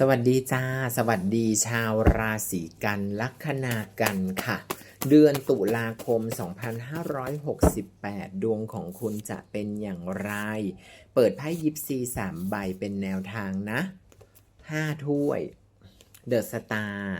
สวัสดีจ้า สวัสดีชาวราศีกันลัคนากันค่ะ เดือนตุลาคม 2568 ดวงของคุณจะเป็นอย่างไร เปิดไพ่ยิปซีสามใบเป็นแนวทางนะ 5 ถ้วย เดอะสตาร์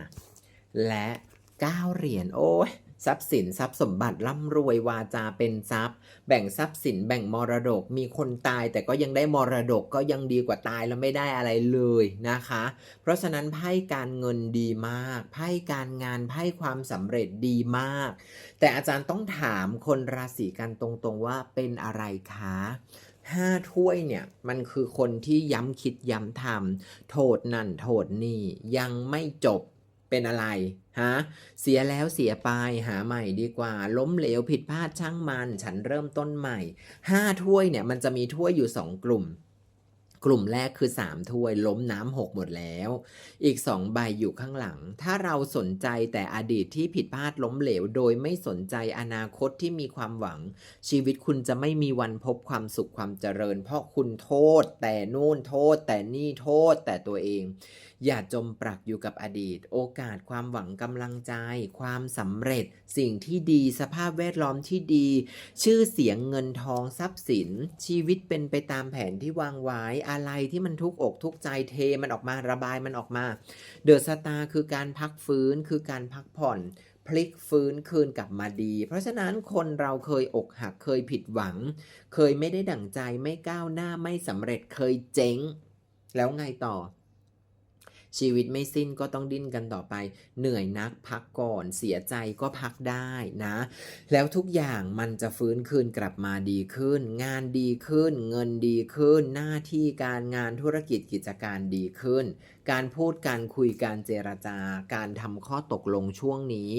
และ 9 เหรียญโอ้ย ทรัพย์สินทรัพย์สมบัติร่ำรวยวาจาเป็นทรัพย์ แบ่งทรัพย์สินแบ่งมรดก มีคนตายแต่ก็ยังได้มรดกก็ยังดีกว่าตายแล้วไม่ได้อะไรเลยนะคะ เพราะฉะนั้นไพ่การเงินดีมากไพ่การงานไพ่ความสำเร็จดีมาก แต่อาจารย์ต้องถามคนราศีกันตรงๆว่าเป็นอะไรคะห้าถ้วยเนี่ยมันคือคนที่ย้ำคิดย้ำทำโทษนั่นโทษนี่ยังไม่จบ เป็นอะไรฮะเสียแล้วเสียไปหาใหม่ดีกว่า ล้มเหลวผิดพลาดช่างมัน ฉันเริ่มต้นใหม่ห้าถ้วยเนี่ยมันจะมีถ้วยอยู่สองกลุ่ม กลุ่มแรกคือ 3 ถ้วย ล้มน้ำหกหมดแล้ว อีก 2 ใบอยู่ข้างหลัง ถ้าเราสนใจแต่อดีตที่ผิดพลาดล้มเหลว โดยไม่สนใจอนาคตที่มีความหวัง ชีวิตคุณจะไม่มีวันพบความสุขความเจริญ เพราะคุณโทษ แต่นู่นโทษ แต่นี่โทษแต่ตัวเองอย่าจมปลักอยู่กับอดีต โอกาสความหวังกำลังใจ ความสำเร็จ สิ่งที่ดีสภาพแวดล้อมที่ดี ชื่อเสียงเงินทองทรัพย์สิน ชีวิตเป็นไปตามแผนที่วางไว้อะไรที่มันทุกอกทุกใจเทมันออกมาระบายมันออกมาเดอะสตาร์คือการพักฟื้นคือการพักผ่อนพลิกฟื้นคืนกลับมาดี เพราะฉะนั้นคนเราเคยอกหักเคยผิดหวัง เคยไม่ได้ดั่งใจไม่ก้าวหน้าไม่สำเร็จเคยเจ๊ง แล้วไงต่อ ชีวิตไม่สิ้นก็ต้องดิ้นกันต่อไป เหนื่อยนักพักก่อน เสียใจก็พักได้นะ แล้วทุกอย่างมันจะฟื้นคืนกลับมาดีขึ้น งานดีขึ้น เงินดีขึ้น หน้าที่การงานธุรกิจกิจการดีขึ้น การพูดการคุยการเจรจาการทำข้อตกลงช่วงนี้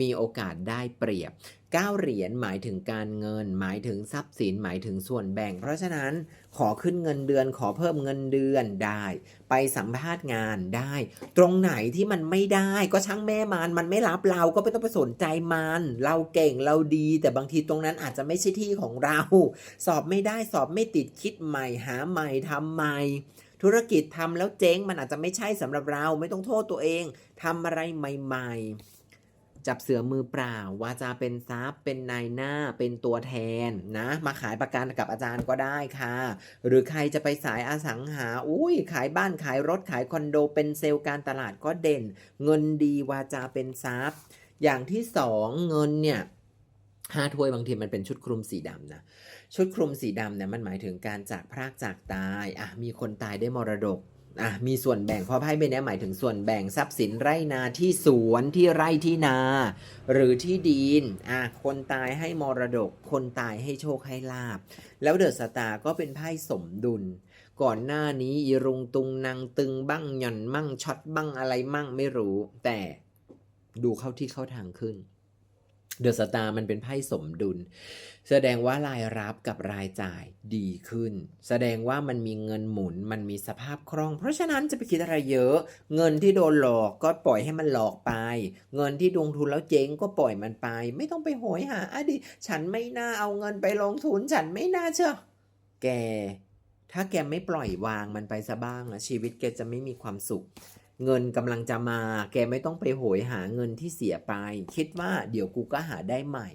มีโอกาสได้เปรียบ9 เหรียญหมายถึงการเงิน หมายถึงทรัพย์สินหมายถึงส่วนแบ่ง เพราะฉะนั้นขอขึ้นเงินเดือนขอเพิ่มเงินเดือนได้ ไปสัมภาษณ์งานได้ ตรงไหนที่มันไม่ได้ก็ช่างแม่มันมันไม่รับเราก็ไม่ต้องไปสนใจมัน เราเก่งเราดี แต่บางทีตรงนั้นอาจจะไม่ใช่ที่ของเรา สอบไม่ได้สอบไม่ติดคิดใหม่หาใหม่ทำใหม่ธุรกิจทำแล้วเจ๊งมันอาจจะไม่ใช่สำหรับเราไม่ต้องโทษตัวเองทำอะไรใหม่ ๆ จับเสือมือเปล่าวาจาเป็นทรัพย์ เป็นนายหน้าเป็นตัวแทนนะ มาขายประกันกับอาจารย์ก็ได้ค่ะ หรือใครจะไปสายอสังหาอุ้ยขายบ้านขายรถขายคอนโด เป็นเซลล์การตลาดก็เด่น เงินดีวาจาเป็นทรัพย์ อย่างที่สองเงินเนี่ยห้าถ้วยบางทีมันเป็นชุดคลุมสีดำนะชุดคลุมสีดำเนี่ยมันหมายถึงการจากพรากจากตายอะมีคนตายได้มรดก อะมีส่วนแบ่งเพราะไพ่ใบนี้หมายถึงส่วนแบ่งทรัพย์สินไร่นาที่สวนที่ไร่ที่นา หรือที่ดินอะคนตายให้มรดก คนตายให้โชคให้ลาบ แล้วเดอะสตาร์ก็เป็นไพ่สมดุล ก่อนหน้านี้อีรุงตุงนางตึงบ้างหย่อนมั่งช็อตบ้างอะไรมั่งไม่รู้ แต่ดูเข้าที่เข้าทางขึ้น เดอะสตาร์มันเป็นไพ่สมดุล แสดงว่ารายรับกับรายจ่ายดีขึ้น แสดงว่ามันมีเงินหมุนมันมีสภาพคล่อง เพราะฉะนั้นจะไปคิดอะไรเยอะ เงินที่โดนหลอกก็ปล่อยให้มันหลอกไป เงินที่ลงทุนแล้วเจ๊งก็ปล่อยมันไป ไม่ต้องไปโหยหาอดีตฉันไม่น่าเอาเงินไปลงทุน ฉันไม่น่าเชื่อแก ถ้าแกไม่ปล่อยวางมันไปซะบ้างอะชีวิตแกจะไม่มีความสุข เงินกำลังจะมา แกไม่ต้องไปโหยหาเงินที่เสียไป คิดว่าเดี๋ยวกูก็หาได้ใหม่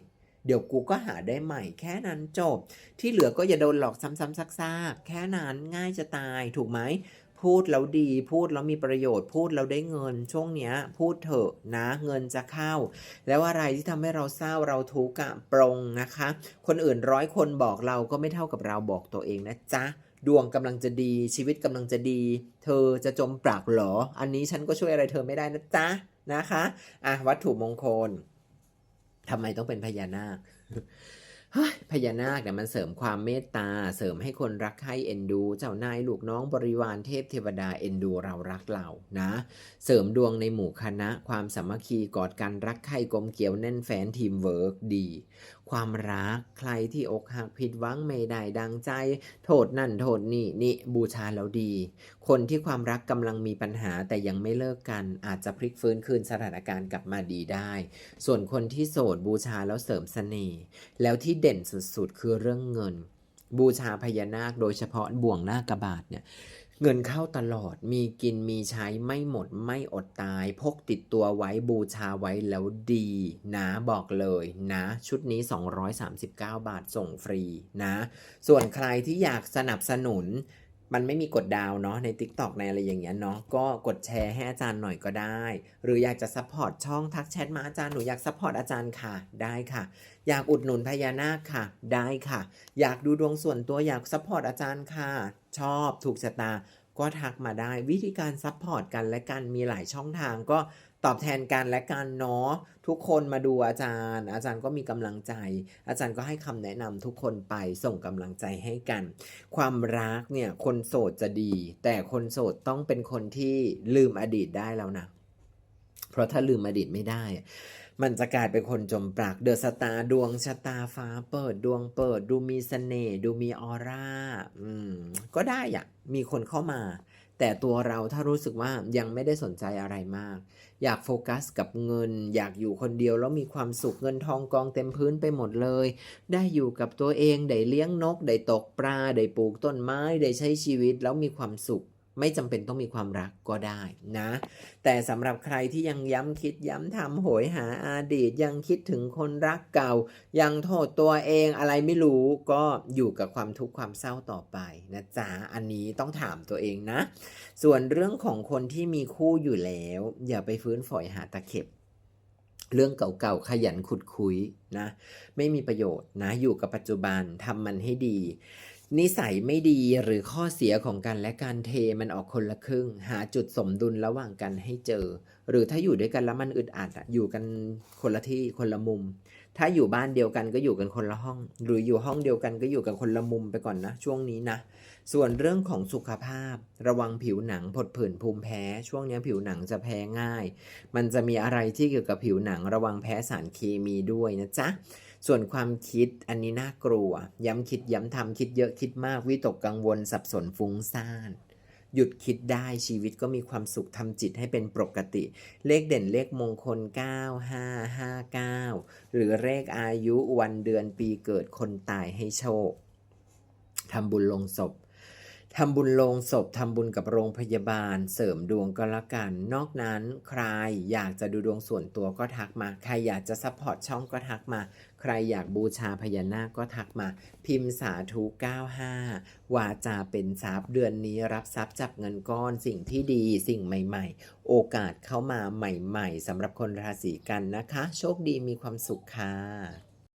เดี๋ยวกูก็หาได้ใหม่ แค่นั้นจบ ที่เหลือก็อย่าโดนหลอกซ้ำๆซากๆแค่นั้นง่ายจะตายถูกไหม พูดแล้วดี พูดแล้วมีประโยชน์ พูดแล้วได้เงิน ช่วงเนี้ย พูดเถอะนะ เงินจะเข้า แล้วอะไรที่ทำให้เราเศร้าเราทุกข์อะปรงนะคะ คนอื่นร้อยคนบอกเราก็ไม่เท่ากับเราบอกตัวเองนะจ๊ะดวงกำลังจะดีชีวิตกำลังจะดี เธอจะจมปลักหรอ อันนี้ฉันก็ช่วยอะไรเธอไม่ได้นะจ๊ะนะคะอะวัตถุมงคลทำไมต้องเป็นพญานาค พญานาคเนี่ยมันเสริมความเมตตา เสริมให้คนรักใคร่เอ็นดู เจ้านายลูกน้องบริวารเทพเทวดาเอ็นดูเรารักเรานะ เสริมดวงในหมู่คณะ ความสามัคคีกอดกันรักใคร่กลมเกลียวแน่นแฟนทีมเวิร์กดี ความรักใครที่อกหักผิดหวังไม่ได้ดังใจ โทษนั่นโทษนี่นี่บูชาแล้วดี คนที่ความรักกำลังมีปัญหาแต่ยังไม่เลิกกัน อาจจะพลิกฟื้นคืนสถานการณ์กลับมาดีได้ ส่วนคนที่โสดบูชาแล้วเสริมเสน่ห์แล้วที่เด่นสุดๆ คือเรื่องเงิน บูชาพญานาคโดยเฉพาะบ่วงหน้ากระบาดเนี่ย เงินเข้าตลอดมีกินมีใช้ไม่หมดไม่อดตาย พกติดตัวไว้บูชาไว้แล้วดีนะบอกเลยนะ ชุดนี้ 239 บาทส่งฟรีนะ ส่วนใครที่อยากสนับสนุน มันไม่มีกดดาวเนาะใน TikTok ในอะไรอย่างเงี้ยเนาะก็กดแชร์ให้อาจารย์หน่อยก็ได้ หรืออยากจะซัพพอร์ตช่องทักแชทมาอาจารย์หนูอยากซัพพอร์ตอาจารย์ค่ะได้ค่ะ อยากอุดหนุนพญานาคค่ะ ได้ค่ะ อยากดูดวงส่วนตัวอยากซัพพอร์ตอาจารย์ค่ะ ชอบถูกชะตาก็ทักมาได้วิธีการซัพพอร์ตกันและกันมีหลายช่องทางก็ ตอบแทนกันและกันเนาะทุกคนมาดูอาจารย์ อาจารย์ก็มีกำลังใจ อาจารย์ก็ให้คำแนะนำทุกคนไปส่งกำลังใจให้กัน ความรักเนี่ยคนโสดจะดี แต่คนโสดต้องเป็นคนที่ลืมอดีตได้แล้วนะเพราะถ้าลืมอดีตไม่ได้ มันจะกลายเป็นคนจมปลักเดอะสตาร์ดวงชะตาฟ้าเปิดดวงเปิด ดูมีเสน่ห์ดูมีออร่าอืมก็ได้อะมีคนเข้ามา แต่ตัวเราถ้ารู้สึกว่ายังไม่ได้สนใจอะไรมาก อยากโฟกัสกับเงิน อยากอยู่คนเดียวแล้วมีความสุขเงินทองกองเต็มพื้นไปหมดเลย ได้อยู่กับตัวเองได้เลี้ยงนกได้ตกปลาได้ปลูกต้นไม้ได้ใช้ชีวิตแล้วมีความสุข ไม่จำเป็นต้องมีความรักก็ได้นะ แต่สำหรับใครที่ยังย้ำคิดย้ำทำโหยหาอาดีต ยังคิดถึงคนรักเก่า ยังโทษตัวเองอะไรไม่รู้ก็อยู่กับความทุกข์ความเศร้าต่อไปนะจ๊ะอันนี้ต้องถามตัวเองนะ ส่วนเรื่องของคนที่มีคู่อยู่แล้ว อย่าไปฟื้นฝอยหาตะเข็บเรื่องเก่าๆ ขยันขุดคุยนะ ไม่มีประโยชน์นะ อยู่กับปัจจุบันทำมันให้ดี นิสัยไม่ดีหรือข้อเสียของกันและการเทมันออกคนละครึ่ง หาจุดสมดุลระหว่างกันให้เจอ หรือถ้าอยู่ด้วยกันแล้วมันอึดอัดอะอยู่กันคนละที่คนละมุม ถ้าอยู่บ้านเดียวกันก็อยู่กันคนละห้อง หรืออยู่ห้องเดียวกันก็อยู่กันคนละมุมไปก่อนนะ ช่วงนี้นะ ส่วนเรื่องของสุขภาพ ระวังผิวหนังผดผื่นภูมิแพ้ ช่วงนี้ผิวหนังจะแพ้ง่าย มันจะมีอะไรที่เกี่ยวกับผิวหนัง ระวังแพ้สารเคมีด้วยนะจ๊ะ ส่วนความคิดอันนี้น่ากลัว ย้ำคิดย้ำทำคิดเยอะคิดมากวิตกกังวลสับสนฟุ้งซ่านหยุดคิดได้ชีวิตก็มีความสุขทำจิตให้เป็นปกติ เลขเด่นเลขมงคล 9559 หรือเลขอายุวันเดือนปีเกิดคนตายให้โชคทำบุญลงศพ ทำบุญโลงศพทำบุญกับโรงพยาบาล เสริมดวงก็แล้วกัน นอกนั้นใครอยากจะดูดวงส่วนตัวก็ทักมา ใครอยากจะซัพพอร์ตช่องก็ทักมา ใครอยากบูชาพญานาคก็ทักมา พิมพ์สาธุ95 วาจาเป็นทรัพย์เดือนนี้รับทรัพย์จับเงินก้อนสิ่งที่ดีสิ่งใหม่ ๆ โอกาสเข้ามาใหม่ ๆสำหรับคนราศีกันนะคะ โชคดีมีความสุขค่ะ